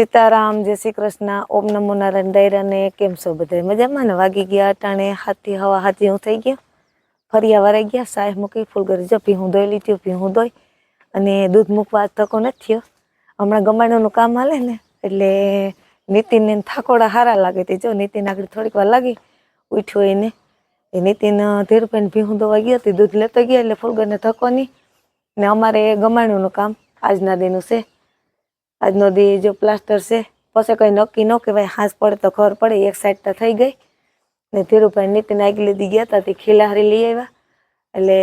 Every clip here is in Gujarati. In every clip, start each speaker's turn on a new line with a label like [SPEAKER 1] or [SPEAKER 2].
[SPEAKER 1] સીતારામ, જય શ્રી કૃષ્ણ, ઓમ નમો નારાયણ ડાયરાને કેમ છો બધા? મજામાં ને? વાગી ગયા અટાણે, હાથી, હવા હાથી હું થઈ ગયો. ફરિયા વરાઈ ગયા સાહેબ મૂકી, ફૂલગરી જો, ભીહું ધોઈ લીધી, ભીહું ધોઈ અને દૂધ મૂકવા તકો નથી થયો. હમણાં ગમાણુનું કામ હાલે ને, એટલે નીતિનને થાકોડા હારા લાગે તે જો, નીતિન આગળ થોડીક વાર લાગી, ઉઠ્યો એને. એ નીતિન ધીરુભાઈને ભીહું દોવા ગયો, તે દૂધ લેતો ગયા, એટલે ફૂલગરને થકો નહીં. ને અમારે ગમાણુનું કામ આજના દિનનું છે. આજનો દી જો પ્લાસ્ટર છે, પછી કંઈ નક્કી ન કહેવાય હાંસ પડે તો ખબર પડે, એક સાઈડ તો થઈ ગઈ. ને ધીરુભાઈ નીતિન આગલી લીધી ગયા હતા તે ખીલાહારી લઈ આવ્યા. એટલે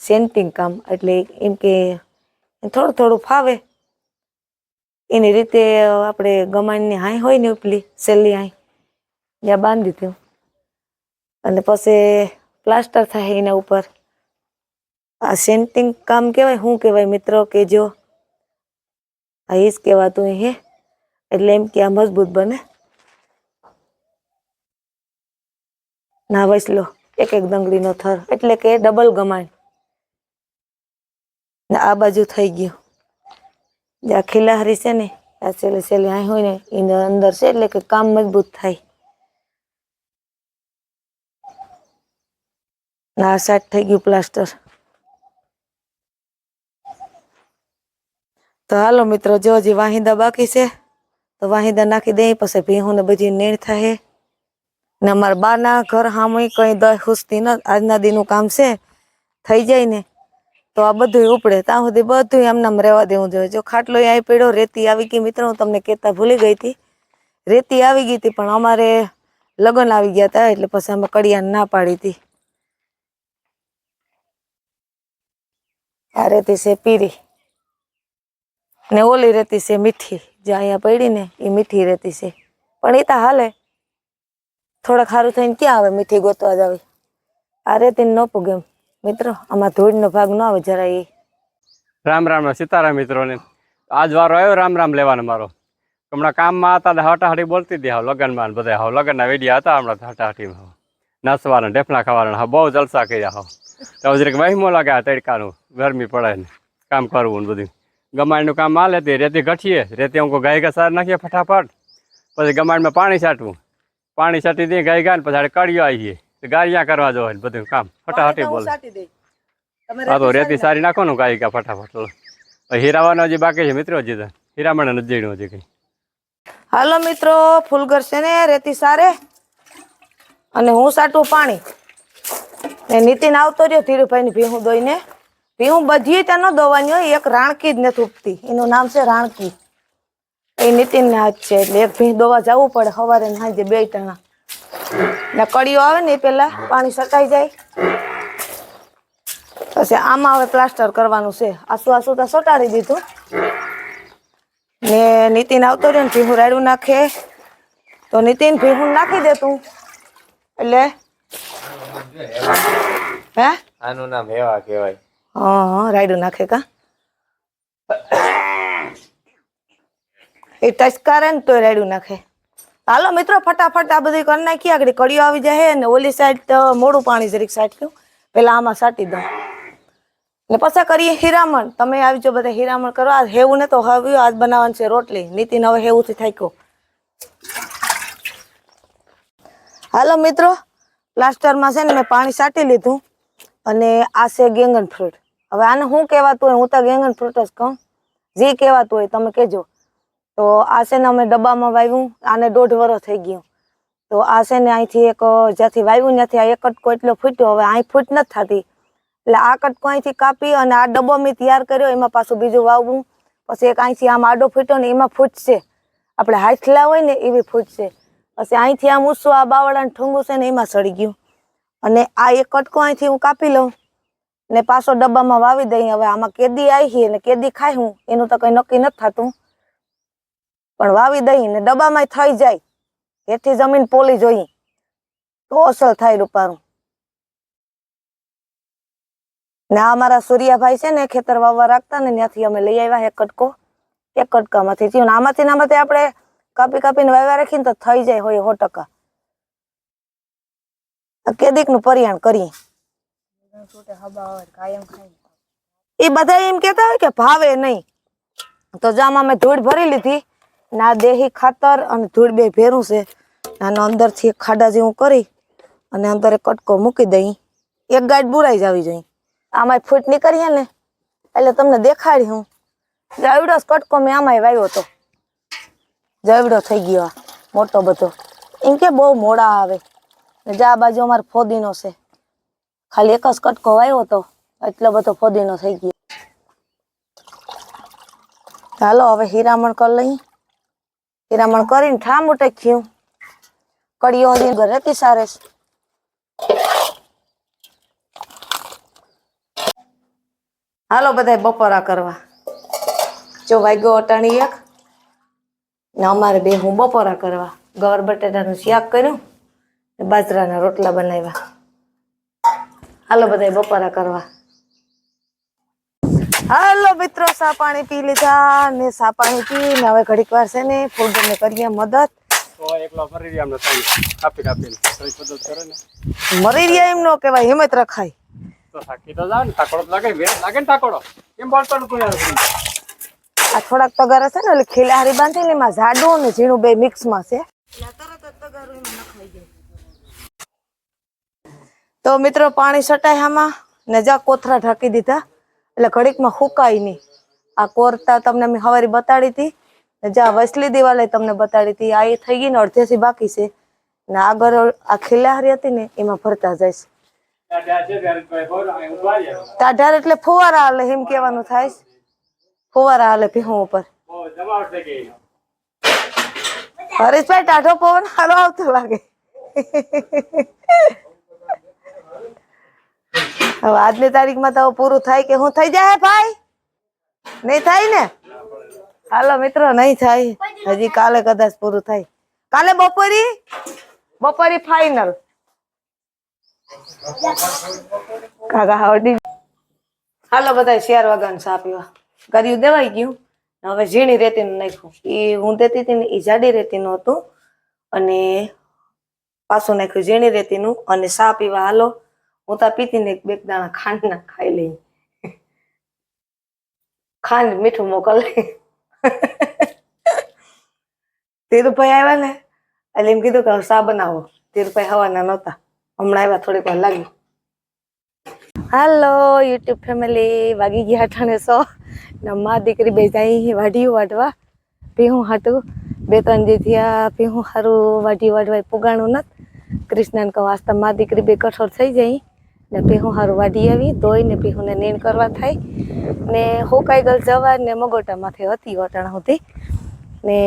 [SPEAKER 1] સેન્ટિંગ કામ, એટલે એમ કે થોડું થોડું ફાવે. એની રીતે આપણે ગમાણની હાઈ હોય ને ઉપલી સેલી હાઈ ત્યાં બાંધી દીધું અને પછી પ્લાસ્ટર થાય એના ઉપર. આ સેન્ટિંગ કામ કહેવાય શું કહેવાય મિત્રો કે જો આ જ કહેવાતું હે? એટલે એમ કે આ મજબૂત બને. ના વસલો એક એક દંગડીનો થર. એટલે કે ડબલ ગમાણ. ને આ બાજુ થઈ ગયું. જે આ ખીલાહરી છે ને, આ છેલ્લે છેલ્લે અહીં હોય ને, એને અંદર છે, એટલે કે કામ મજબૂત થાય. ના આ થઈ ગયું પ્લાસ્ટર. તો હાલો મિત્રો, જો હજી વાહિંદા બાકી છે, તો વાહિંદા નાખી દઈ પછી ભીહું ને બધી નેણ થાય. ને અમારા બાના ઘર સામે કઈ દહ હુસતી ન, આજના દીનું કામ છે, થઈ જાય ને, તો આ બધું ઉપડે. ત્યાં સુધી બધું એમનામ રહેવા દેવું જોઈએ. જો ખાટલો અહીં પડ્યો રેતી આવી ગઈ મિત્રો, હું તમને કહેતા ભૂલી ગઈ હતી. રેતી આવી ગઈ હતી, પણ અમારે લગ્ન આવી ગયા હતા, એટલે પછી અમે કડિયાને ના પાડી હતી. આ રેતી છે પીરી ને ઓલી રેતી છે મીઠી, જે અહીંયા પડી ને એ મીઠી રેતી છે. પણ એ તો હાલે. થોડાક સારું થઈને ક્યાં આવે મીઠી ગોતવા જ આવે આ રેતી ન પૂગે. મિત્રો, આમાં ધૂળનો ભાગ ન આવે જરા એ
[SPEAKER 2] રામ રામ સીતારામ મિત્રોને આજ વારો આવ્યો, રામ રામ લેવાનો મારો. હમણાં કામમાં હતા હટાહટી બોલતી હતી હાવ લગ્નમાં બધા. હાવ લગ્નના વેડિયા હતા હમણાં હટાહટીમાં નાચવાના ઢેફલા ખાવાના હા બહુ જલસા કર્યા હાવ. તો જરીક વહીમો લાગે આ તડકાનું. ગરમી પડે ને. કામ કરવું ને બધું. ગમાણનું કામ હાલે લેતી રેતી ઘટીએ રેતી અમુક ગાય ઘા સાર નાખીએ ફટાફટ. પછી ગમાણમાં પાણી છાંટવું. પાણી છાંટી દઈએ ગાય ગાય ને પછી કડિયો આવીએ. ગારિયા કરવા જવાય ને બધું કામ. ફટાફટી બોલે. હા તો રેતી સારી નાખો. ને ગાય કા ફટાફટ. હીરાવાનો હજી બાકી છે મિત્રો હજી તો. હીરામણ નથી જઈનું હજી કઈ.
[SPEAKER 1] હાલો મિત્રો ફૂલગર છે ને રેતી સારે. અને હું સાટું પાણી. ને નીતિન આવતો રહ્યો ધીરુભાઈ ની ભીહું દોઈને. ભીહું બધી ત્યાં ન દોવાની હોય, એક રાણકી જ નથી ઉપતી એનું નામ છે રાણકી. એ નીતિન ના હાથ છે એટલે એક ભીહ દોવા જવું પડે સવારે ને બે ટણા ને કડીઓ આવે ને એ પેલા પાણી સટાઈ જાય. પછી આમાં હવે પ્લાસ્ટર કરવાનું છે. આસુ આસુ તો સટાડી દીધું. ને નીતિન આવતો રહ્યો ને ભીહું રાડું નાખે. તો નીતિન ભીહું નાખી દે તું. એટલે? હે?
[SPEAKER 3] આનું નામ હેવા કહેવાય.
[SPEAKER 1] હા રાયડું નાખે કા? એ ટચકારે ને તોય રાયડું નાખે. હાલો મિત્રો, ફટાફટ આ બધી કરી નાખી આગળ કડીઓ આવી જાય ને ઓલી સાઈડ મોડું પાણી જરીક સાટક્યું પેલા આમાં સાટી દઉં. ને પછી કરીએ હીરામણ. તમે આવજો બધા હીરામણ કરો. આજ હેવું ને તો હવે આજ બનાવવાનું છે રોટલી. નીતિન હવે હેવુંથી થાક્યો હાલો મિત્રો પ્લાસ્ટરમાં છે ને મેં પાણી સાટી લીધું. અને આ છે ગેંગન ફ્રૂટ. હવે આને શું કહેવાતું હોય? હું તો ગેંગન ફ્રૂટ જ કહું. જે કહેવાતું હોય તમે કહેજો. તો આ છે ને અમે ડબ્બામાં વાવ્યું. આને દોઢ વર્ષ થઈ ગયું. તો આ છે ને અહીંથી એક, જ્યાંથી વાવ્યું ત્યાંથી આ એક કટકો એટલો ફૂટ્યો. હવે અહીં ફૂટ નથી થતી. એટલે આ કટકો અહીંથી કાપી અને આ ડબ્બો મેં તૈયાર કર્યો. એમાં પાછું બીજું વાવવું. પછી એક અહીંથી આમ આડો ફૂટ્યો ને એમાં ફૂટશે આપણે હાથલા હોય ને એવી ફૂટશે પછી અહીંથી આમ ઊંચું આ બાવળાને ઠુંગું છે ને એમાં સડી ગયું. અને આ એક કટકો અહીંથી હું કાપી લઉં. ને પાછો ડબ્બામાં વાવી દઈ, હવે આમાં કેદી આવી અને કેદી ખાય હું, એનું તો કઈ નક્કી નથી થતું. પણ વાવી દઈ ને ડબ્બામાં થઈ જાય. એથી જમીન પોલી જોઈ. તો અસર થાય રૂપારું. ને આ અમારા સૂર્યાભાઈ છે ને, ખેતર વાવવા રાખતા ને, ત્યાંથી અમે લઈ આવ્યા એક કટકો. એક કટકામાંથી થયું આમાંથી આમાંથી આપણે કાપી કાપીને વાવ્યા રાખીને તો થઈ જાય, હોય સો ટકા. કેદીકનું પરિયાણ કરીએ. એ બધા એમ કેતા હોય કે ભાવે નહીં. તો જામાં મેં ધૂળ ભરી લીધી. ના દેહી ખાતર અને ધૂળ બે ભેરું છે. આનો અંદરથી ખાડા જેવું કરી અને અંદર કટકો મૂકી દઈ. એક ગાંઠ બુરાઈ જવી જોઈએ આમાં ફૂટ નીકળીએ ને, એટલે તમને દેખાડી હું. જવડો કટકો મેં આમાંય વાવ્યો હતો. જવડો થઈ ગયો મોટો બધો. એમ કે બહુ મોડા આવે. જા આ બાજુ અમારે ફોદીનો છે. ખાલી એક જ કટકો વાયો હતો એટલો બધો ફોદીનો થઈ ગયો. ચાલો હવે હીરામણ કરી લઈ. હીરામણ કરીને ઠામ ઉટેક્યું. કડીઓ હજી ઘરે હતી સારે. હાલો બધા બપોરા કરવા. જો વાગ્યો અટાણી એક. ને અમારે બે હું બપોરા કરવા. ગવર બટેટાનું શાક કર્યું. બાજરાના રોટલા બનાવ્યા. હાલો બધા બપોરા કરવા. હાલો મિત્રો સા પાણી પી લીધા ને સા પાણી પી ને હવે ઘડીક વાર છે ને ફૂલડને કરીએ મદદ.
[SPEAKER 2] ને
[SPEAKER 1] મરી રહ્યા એમ નો. કેવાય હિંમત રખાય.
[SPEAKER 2] તો થાકી તો ને ટાકોડો તો લાગે વેર ને ટાકોડો કેમ બોલતો ને કોઈ
[SPEAKER 1] આ થોડાક તગાર છે ને એટલે ખીલાહારી બાંધી ને એમાં જાડું ને ઝીણું બે મિક્સમાં છે. તો મિત્રો પાણી સટાય આમાં ને જા કોથરા ઢાંકી દીધા. એટલે ઘડીકમાં હુકાય નહીં. આ કોરતા તમને મેં હવારી બતાડી હતી. ને જા વસલી દિવાલે તમને બતાડી હતી. આ એ થઈ ગઈ ને અડધેથી બાકી છે. ને આગળ આ ખીલાહારી હતી ને એમાં ભરતા જાય ટાઢાર એટલે ફુવારા હાલે એમ કહેવાનું થાય ફુવારા હાલે ભીહું ઉપર. હરીશભાઈ, ટાઢો પવન સારો આવતો લાગે. હવે આજની તારીખમાં તો પૂરું થાય કે હું થઈ જાય ભાઈ? નહીં થાય ને? હાલો મિત્રો, નહીં થાય. હજી કાલે કદાચ પૂરું થાય. કાલે બપોરી? બપોરી ફાઈનલ કાકા હાવડી હાલો બધા શેર વગર સા પીવા. કર્યું દેવાઈ ગયું. હવે ઝીણી રેતીનું નાખ્યું. એ હું દેતી હતી ને એ જાડી રેતીનું હતું. અને પાછું નાખ્યું ઝીણી રેતીનું. અને સા પીવા હાલો. પીતી ને એક બે દાણા ખાંડના ખાઈ લઈ. ખાંડ મીઠું મોકલ. ધીરુભાઈ આવ્યા ને, એટલે એમ કીધું કે સા બનાવો. ધીરુભાઈ હવાના નહોતા. હમણાં આવ્યા થોડીક વાર લાગી. હાલો, યુટ્યુબ ફેમિલી, વાગી ગયા અઠાણે સો. ને મા દીકરી બે જાય વાઢીયું વાઢવા. ભીહું હાટું. બે ત્રણ દી થયા, ભીહું હારું વાઢી વાઢવા પુગાણું નથી. કૃષ્ણને કહું આસ્તા મા દીકરી બે કઠોર થઈ જાય. ને ભીહું હારું વાઢી આવી, ધોઈ ને ભીહુંને નીણ કરવા થાય. ને હોકાઈ ગયેલ જવા ને મગોટામાંથી હતી અટાણા સુધી. ને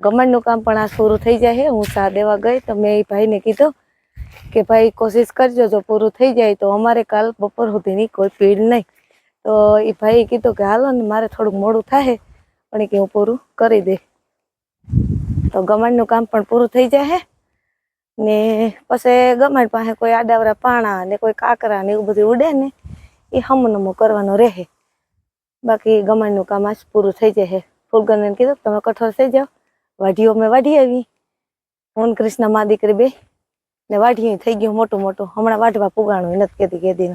[SPEAKER 1] ગમણનું કામ પણ આ પૂરું થઈ જાય હું. સા દેવા ગઈ તો મેં એ ભાઈને કીધું કે ભાઈ કોશિશ કરજો, જો પૂરું થઈ જાય તો અમારે કાલ બપોર સુધીની કોઈ પીડ નહીં. તો એ ભાઈએ કીધું કે હાલો ને મારે થોડુંક મોડું થાય પણ કે હું પૂરું કરી દે. તો ગમણનું કામ પણ પૂરું થઈ જાય ને પછી ગમાડ પાસે કોઈ આડાવરા પાણા ને કોઈ કાકરા ને એવું બધું ઉડે ને, એ હમનમો કરવાનો રહે. બાકી ગમાડનું કામ આજ પૂરું થઈ જાય ફૂલગનને કીધું તમે કઠોર થઈ જાઓ. વાઢીઓ મેં વાઢી આવી. હું કૃષ્ણ મા દીકરી બે ને વાઢી થઈ ગયું મોટું મોટું. હમણાં વાઢવા પુગાણું નથી કહેતી કેતી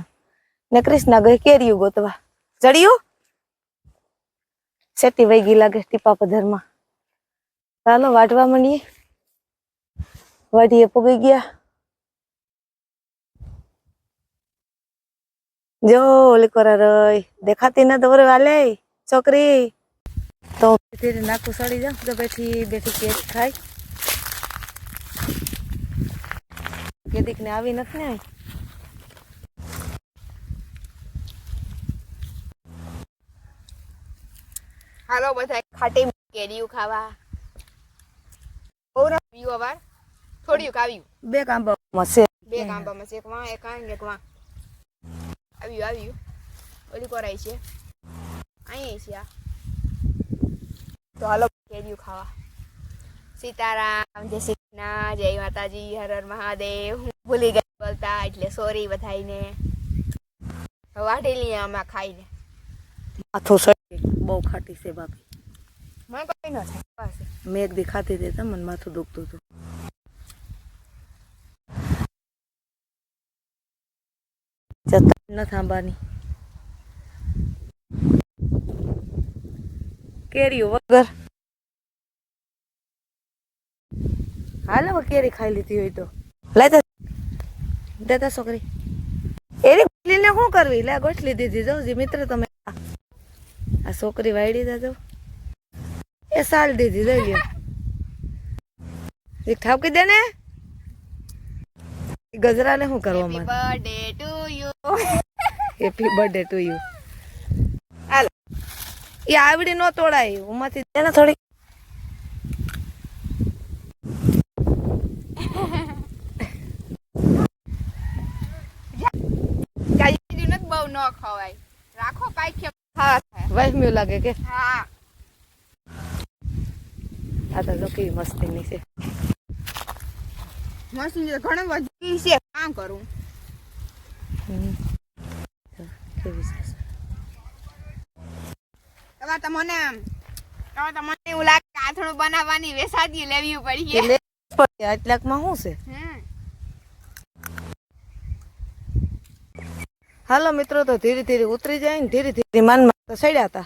[SPEAKER 1] ને કૃષ્ણ ગઈ કેરીયું ગોતવા. ચડ્યું સેટી વહી લાગે ટીપા પધરમાં ચાલો વાઢવા માંડીએ. વાઢીએ પુગી ગયા. જો ઓલી કોરા રઈ. દેખાતી ન દોરે વાલે. છોકરી. તો ધીરે નાકું સડી જાવ તો બેઠી બેઠી કેક ખાય કેદીક ને આવી નથી ને.
[SPEAKER 4] હાલો બધા ખાટી કેરીયું ખાવા. બહુ પીવું અવાર થોડીયું આવ્યું
[SPEAKER 1] બે કાંબામાં છે.
[SPEAKER 4] બે કાંબામાં છે. એક વાં એક આંગ એક વાં. આવ્યું આવ્યું ઓલી કોરાઈ છે. અહીંયા છે આ. તો હાલો કેરીયું ખાવા. સીતારામ જય શ્રી જય માતાજી હર હર મહાદેવ. હું ભૂલી ગઈ બોલતા એટલે સોરી બધાઈને વાઢેલી આમાં ખાઈને.
[SPEAKER 1] માથું સડી બહુ ખાટી છે બાપી
[SPEAKER 4] મને કઈ ન થાય.
[SPEAKER 1] મેં એક દી ખાતી હતી મને માથું દુખતું હતું. જતા ન થાંબાની. કેરીઓ વગર. હાલ હવે કેરી ખાઈ લીધી હોય તો. લેતા દેતા છોકરી. એની ગોટલીને શું કરવી? લે ગોટલી દીધી. જાઉં જી મિત્ર તમે. આ છોકરી વાયડી દાદો એ સાલ દીધી લઈ લ્યો. એ ઠાવકી દે ને. ગજરા ગજરાને શું કરવા
[SPEAKER 4] happy birthday to
[SPEAKER 1] happy birthday to you હાલ. એ આવડી નો તોડાય ઉમાંથી દે થોડી
[SPEAKER 4] બહુ ન ખવાય. રાખો પાઈ થાય
[SPEAKER 1] વહેમ્યું લાગે કે?
[SPEAKER 4] હા.
[SPEAKER 1] આ તો જો મસ્તી મસ્તીની છે.
[SPEAKER 4] મસ્તી ઘણું વધી છે કામ કરું.
[SPEAKER 1] તમને છે
[SPEAKER 4] તો મને હવે તો મને એવું લાગે આથણું બનાવવાની વેસાદી લેવી પડી
[SPEAKER 1] પડે આટલાકમાં શું છે હાલો મિત્રો, તો ધીરે ધીરે ઉતરી જાય ને ધીરે ધીરે માનમાં તો સડ્યા હતા.